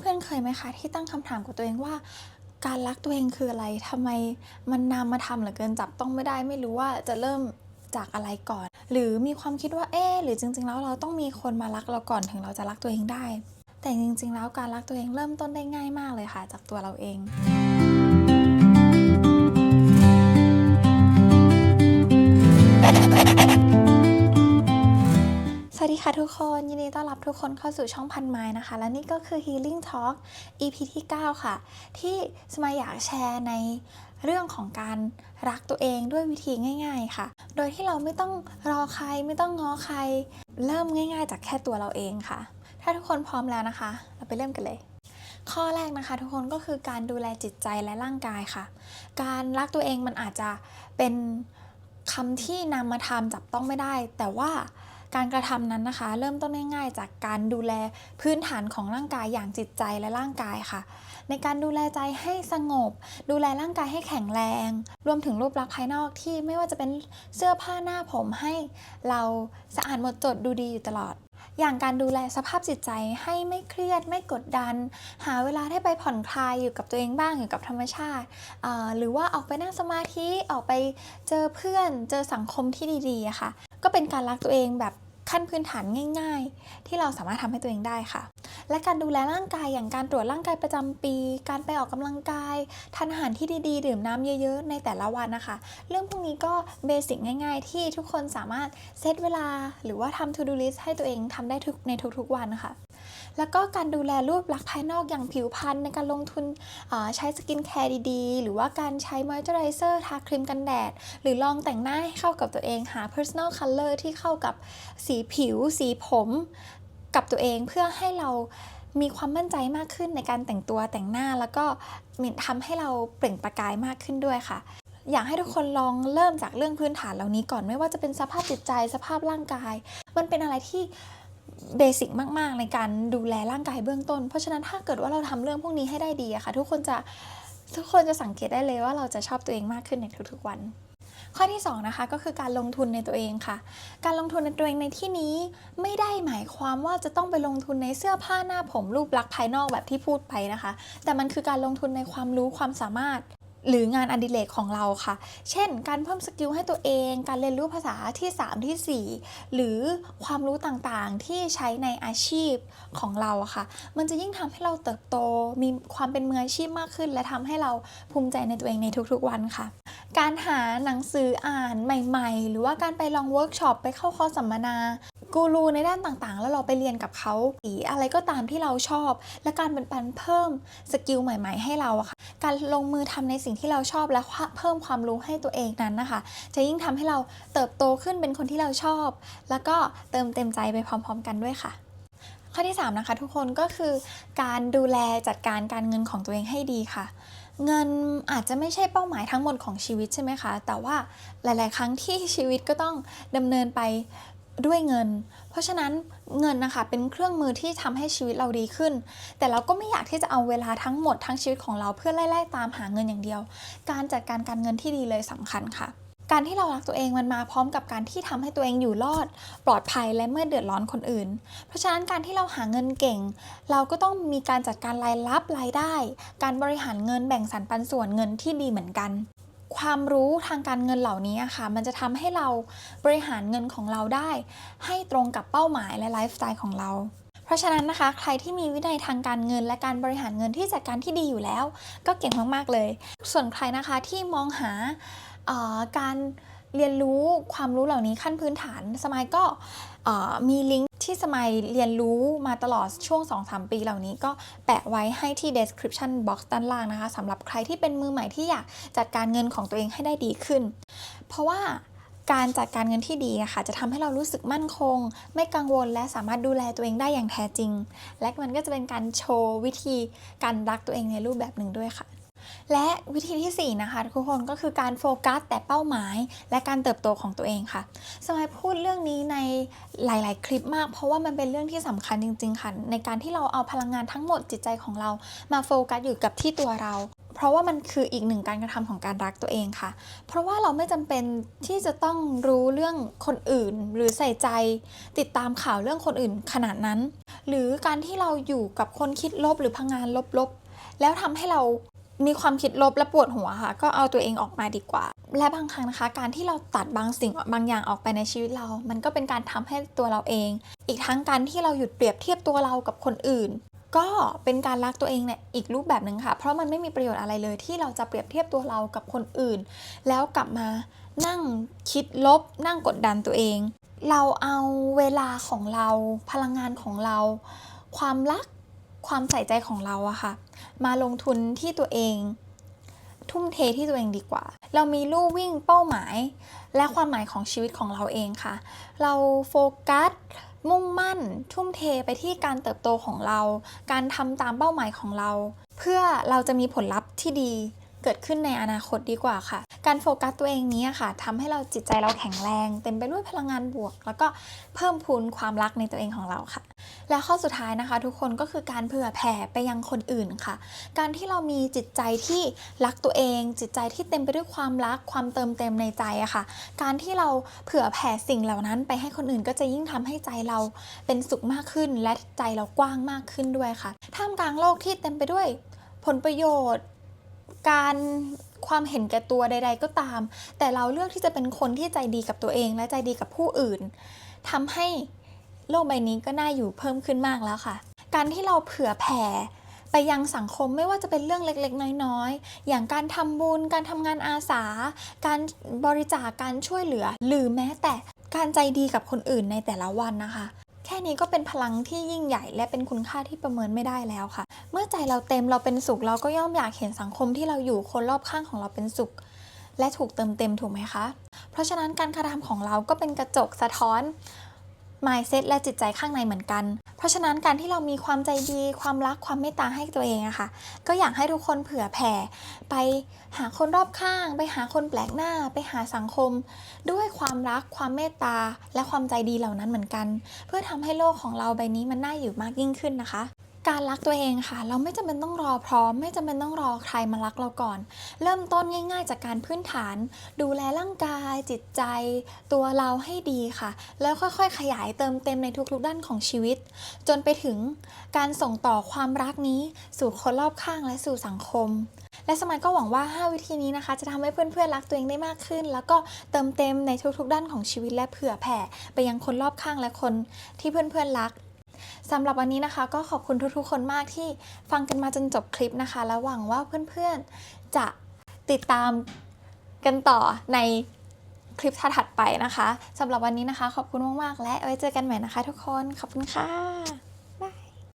เพื่อนๆ เคยไหมคะ ที่ตั้งคำถามกับตัวเองว่า การรักตัวเองคืออะไรทำไมมันนามมาทำเหลือเกินจับต้องไม่ได้ไม่รู้ว่าจะเริ่มจากอะไรก่อน หรือมีความคิดว่าเอ๊หรือจริง ๆ แล้วเราต้องมีคนมารักเราก่อนถึงเราจะรักตัวเองได้ แต่จริง ๆ แล้วการรักตัวเองเริ่มต้นได้ง่ายมากเลยค่ะ จากตัวเราเอง วัสดีค่ะทุกคน ยินดีต้อนรับทุกคนเข้าสู่ช่องพันไม้นะคะ และนี่ก็คือ Healing Talk EP ที่ 9 ค่ะ ที่สมายอยากแชร์ในเรื่องของการรักตัวเองด้วยวิธีง่าย ๆ ค่ะ โดยที่เราไม่ต้องรอใครไม่ต้องง้อใคร เริ่มง่าย ๆ จากแค่ตัวเราเองค่ะ ถ้าทุกคนพร้อมแล้วนะคะ เราไปเริ่มกันเลยข้อแรกนะคะทุกคนก็คือการดูแลจิตใจและร่างกายค่ะ การรักตัวเองมันอาจจะเป็นคำที่นำมาทำจับต้องไม่ได้ แต่ว่า การกระทำนั้นนะคะ เริ่มต้นง่ายๆ จากการดูแลพื้นฐานของร่างกายอย่างจิตใจและร่างกายค่ะ ในการดูแลใจให้สงบ ดูแลร่างกายให้แข็งแรง รวมถึงรูปลักษณ์ภายนอกที่ไม่ว่าจะเป็นเสื้อผ้าหน้าผมให้เราสะอาดหมดจดดูดีอยู่ตลอด อย่างการดูแลสภาพจิตใจให้ไม่เครียดไม่กดดัน หาเวลาให้ไปผ่อนคลายอยู่กับตัวเองบ้างอยู่กับธรรมชาติ หรือว่าออกไปนั่งสมาธิออกไปเจอเพื่อน เจอสังคมที่ดีๆค่ะก็เป็นการรักตัวเองแบบ ขั้นพื้นฐานง่าย ๆ ที่เราสามารถทำให้ตัวเองได้ค่ะ และการดูแลร่างกายอย่างการตรวจร่างกายประจำปี การไปออกกำลังกาย ทานอาหารที่ดีๆ ดื่มน้ำเยอะๆ ในแต่ละวันนะคะ เรื่องพวกนี้ก็เบสิกง่าย ๆ ที่ทุกคนสามารถเซตเวลา หรือว่าทำ to do list ให้ตัวเองทำได้ทุกในทุกๆวันนะคะ แล้วก็การดูแลรูปลักษณ์ภายนอกอย่างผิวพรรณในการลงทุนใช้สกินแคร์ดีๆ หรือว่าการใช้มอยเจอร์ไรเซอร์ทาครีมกันแดด หรือลองแต่งหน้าให้เข้ากับตัวเองหา personal color ที่เข้ากับสีผิว สีผม กับตัวเองเพื่อให้เรามีความมั่นใจมากขึ้นในการแต่งตัวแต่งหน้าแล้วก็ทำให้เราเปล่งประกายมากขึ้นด้วยค่ะ อยากให้ทุกคนลองเริ่มจากเรื่องพื้นฐานเหล่านี้ก่อนไม่ว่าจะเป็นสภาพจิตใจสภาพร่างกาย มันเป็นอะไรที่เบสิกมาก ๆ ในการดูแลร่างกายเบื้องต้น เพราะฉะนั้นถ้าเกิดว่าเราทำเรื่องพวกนี้ให้ได้ดีอะค่ะ ทุกคนจะทุกคนจะสังเกตได้เลยว่าเราจะชอบตัวเองมากขึ้นในทุกๆวัน ข้อที่2นะคะก็คือการลงทุนในตัวเองค่ะ การลงทุนในตัวเองในที่นี้ไม่ได้หมายความว่าจะต้องไปลงทุนในเสื้อผ้าหน้าผมรูปลักษณ์ภายนอกแบบที่พูดไปนะคะ แต่มันคือการลงทุนในความรู้ความสามารถ หรืองานอดิเรกของเราค่ะ เช่น การเพิ่มสกิลให้ตัวเอง การเรียนรู้ภาษาที่ 3 ที่ 4 หรือความรู้ต่างๆที่ใช้ในอาชีพของเราค่ะ มันจะยิ่งทำให้เราเติบโต มีความเป็นมืออาชีพมากขึ้น และทำให้เราภูมิใจในตัวเองในทุกๆวันค่ะ การหาหนังสืออ่านใหม่ ๆ หรือว่าการไปลองเวิร์กช็อปไปเข้าคอร์สสัมมนากูรูในด้านต่างๆ แล้วเราไปเรียนกับเขาสีอะไรก็ตามที่เราชอบ และการเป็นปันเพิ่มสกิลใหม่ ๆ ให้เราอะค่ะ การลงมือทำในสิ่งที่เราชอบและเพิ่มความรู้ให้ตัวเองนั้นนะคะ จะยิ่งทำให้เราเติบโตขึ้นเป็นคนที่เราชอบ แล้วก็เติมเต็มใจไปพร้อม ๆ กันด้วยค่ะข้อที่3นะคะทุกคนก็คือการดูแลจัดการการเงินของตัวเองให้ดีค่ะ เงินอาจจะไม่ใช่เป้าหมายทั้งหมดของชีวิตใช่ไหมคะ แต่ว่าหลาย ๆ ครั้งที่ชีวิตก็ต้องดำเนินไป ด้วยเงิน เพราะฉะนั้นเงินนะคะเป็นเครื่องมือที่ทำให้ชีวิตเราดีขึ้น แต่เราก็ไม่อยากที่จะเอาเวลาทั้งหมดทั้งชีวิตของเราเพื่อไล่ๆตามหาเงินอย่างเดียว การจัดการการเงินที่ดีเลยสำคัญค่ะ การที่เรารักตัวเองมันมาพร้อมกับการที่ทำให้ตัวเองอยู่รอด ปลอดภัยและเมื่อเดือดร้อนคนอื่น เพราะฉะนั้นการที่เราหาเงินเก่ง เราก็ต้องมีการจัดการรายรับรายได้ การบริหารเงินแบ่งสรรปันส่วนเงินที่ดีเหมือนกัน ความรู้ทางการเงินเหล่านี้อะค่ะ มันจะทำให้เราบริหารเงินของเราได้ ให้ตรงกับเป้าหมายและไลฟ์สไตล์ของเราเพราะฉะนั้นนะคะ ใครที่มีวินัยทางการเงินและการบริหารเงินที่จัดการที่ดีอยู่แล้ว ก็เก่งมาก ๆ เลย ส่วนใครนะคะที่มองหาการเรียนรู้ความรู้เหล่านี้ขั้นพื้นฐาน สมายก็มีลิงก์ ที่สมัยเรียนรู้มาตลอดช่วง 2-3 ปีเหล่านี้ก็แปะไว้ให้ที่ description box ด้านล่างนะคะสำหรับใครที่เป็นมือใหม่ที่อยากจัดการเงินของตัวเองให้ได้ดีขึ้น เพราะว่าการจัดการเงินที่ดีอะค่ะจะทำให้เรารู้สึกมั่นคง ไม่กังวลและสามารถดูแลตัวเองได้อย่างแท้จริง และมันก็จะเป็นการโชว์วิธีการรักตัวเองในรูปแบบหนึ่งด้วยค่ะ และวิธีที่ 4 นะคะทุกคนก็คือการโฟกัสแต่เป้าหมาย และการเติบโตของตัวเองค่ะสมัยพูดเรื่องนี้ในหลาย ๆ คลิปมาก เพราะว่ามันเป็นเรื่องที่สำคัญจริง ๆ ค่ะ ในการที่เราเอาพลังงานทั้งหมดจิตใจของเรามาโฟกัสอยู่กับที่ตัวเราเพราะว่ามันคืออีกหนึ่งการกระทำของการรักตัวเองค่ะ เพราะว่าเราไม่จำเป็นที่จะต้องรู้เรื่องคนอื่น หรือใส่ใจ ติดตามข่าวเรื่องคนอื่นขนาดนั้น หรือการที่เราอยู่กับคนคิดลบหรือพลังงานลบๆ แล้วทำให้เรา มีความคิดลบและปวดหัวค่ะ ก็เอาตัวเองออกมาดีกว่า และบางครั้งนะคะ การที่เราตัดบางสิ่งบางอย่างออกไปในชีวิตเรา มันก็เป็นการทำให้ตัวเราเอง อีกทั้งการที่เราหยุดเปรียบเทียบตัวเรากับคนอื่น ก็เป็นการรักตัวเองเนี่ยอีกรูปแบบหนึ่งค่ะ เพราะมันไม่มีประโยชน์อะไรเลยที่เราจะเปรียบเทียบตัวเรากับคนอื่น แล้วกลับมานั่งคิดลบ นั่งกดดันตัวเอง เราเอาเวลาของเรา พลังงานของเรา ความรัก ความใส่ใจของเราอะค่ะ มาลงทุนที่ตัวเอง ทุ่มเทที่ตัวเองดีกว่า เรามีลู่วิ่งเป้าหมาย และความหมายของชีวิตของเราเองค่ะ เราโฟกัสมุ่งมั่น ทุ่มเทไปที่การเติบโตของเรา การทำตามเป้าหมายของเรา เพื่อเราจะมีผลลัพธ์ที่ดีเกิดขึ้นในอนาคตดีกว่าค่ะ การโฟกัสตัวเองนี้ค่ะทำให้เราจิตใจเราแข็งแรง เต็มไปด้วยพลังงานบวก แล้วก็เพิ่มพูนความรักในตัวเองของเราค่ะ และข้อสุดท้ายนะคะ ทุกคนก็คือการเผื่อแผ่ไปยังคนอื่นค่ะ การที่เรามีจิตใจที่รักตัวเอง จิตใจที่เต็มไปด้วยความรักความเติมเต็มในใจอะค่ะ การที่เราเผื่อแผ่สิ่งเหล่านั้น ไปให้คนอื่นก็จะยิ่งทำให้ใจเราเป็นสุขมากขึ้น และใจเรากว้างมากขึ้นด้วยค่ะท่ามกลางโลกที่เต็มไปด้วยผลประโยชน์ การความเห็นแก่ตัวใด ๆ ก็ตาม แต่เราเลือกที่จะเป็นคนที่ใจดีกับตัวเองและใจดีกับผู้อื่นทำให้โลกใบนี้ก็น่าอยู่เพิ่มขึ้นมากแล้วค่ะ การที่เราเผื่อแผ่ไปยังสังคมไม่ว่าจะเป็นเรื่องเล็กๆ น้อยๆ อย่างการทำบุญ การทำงานอาสา การบริจาค การช่วยเหลือ หรือแม้แต่การใจดีกับคนอื่นในแต่ละวันนะคะ ค่นี้ก็เป็นพลังที่ยิ่งใหญ่และเป็นคุณค่าที่ประเมินไม่ได้แล้วค่ะ เมื่อใจเราเต็มเราเป็นสุขเราก็ย่อมอยากเห็นสังคมที่เราอยู่คนรอบข้างของเราเป็นสุข และถูกเติมเต็มถูกไหมคะ เพราะฉะนั้นการกระทำของเราก็เป็นกระจกสะท้อน mindset และจิตใจข้างในเหมือนกัน เพราะฉะนั้นการที่เรามีความใจดี ความรักความเมตตาให้ตัวเองอะค่ะ ก็อยากให้ทุกคนเผื่อแผ่ ไปหาคนรอบข้าง ไปหาคนแปลกหน้า ไปหาสังคม ด้วยความรักความเมตตา และความใจดีเหล่านั้นเหมือนกัน เพื่อทำให้โลกของเราใบนี้มันน่าอยู่มากยิ่งขึ้นนะคะ การรักตัวเองค่ะ เราไม่จำเป็นต้องรอพร้อม ไม่จำเป็นต้องรอใครมารักเราก่อน เริ่มต้นง่ายๆ จากการพื้นฐาน ดูแลร่างกายจิตใจ ตัวเราให้ดีค่ะ แล้วค่อยๆ ขยายเติมเต็มในทุกๆด้านของชีวิต จนไปถึงการส่งต่อความรักนี้ สู่คนรอบข้างและสู่สังคม และสมัยก็หวังว่า 5 วิธีนี้นะคะ จะทำให้เพื่อนๆรักตัวเองได้มากขึ้น แล้วก็เติมเต็มในทุกๆ ด้านของชีวิตและเผื่อแผ่ไปยังคนรอบข้างและคนที่เพื่อนๆรัก สำหรับวันนี้นะคะก็ขอบคุณทุกๆ คนมากที่ฟังกันมาจนจบคลิปนะคะ แล้วหวังว่าเพื่อนๆจะติดตามกันต่อในคลิปถัดๆไปนะคะสำหรับวันนี้นะคะ ขอบคุณมากๆ และไว้เจอกันใหม่นะคะ ทุกคน ขอบคุณค่ะ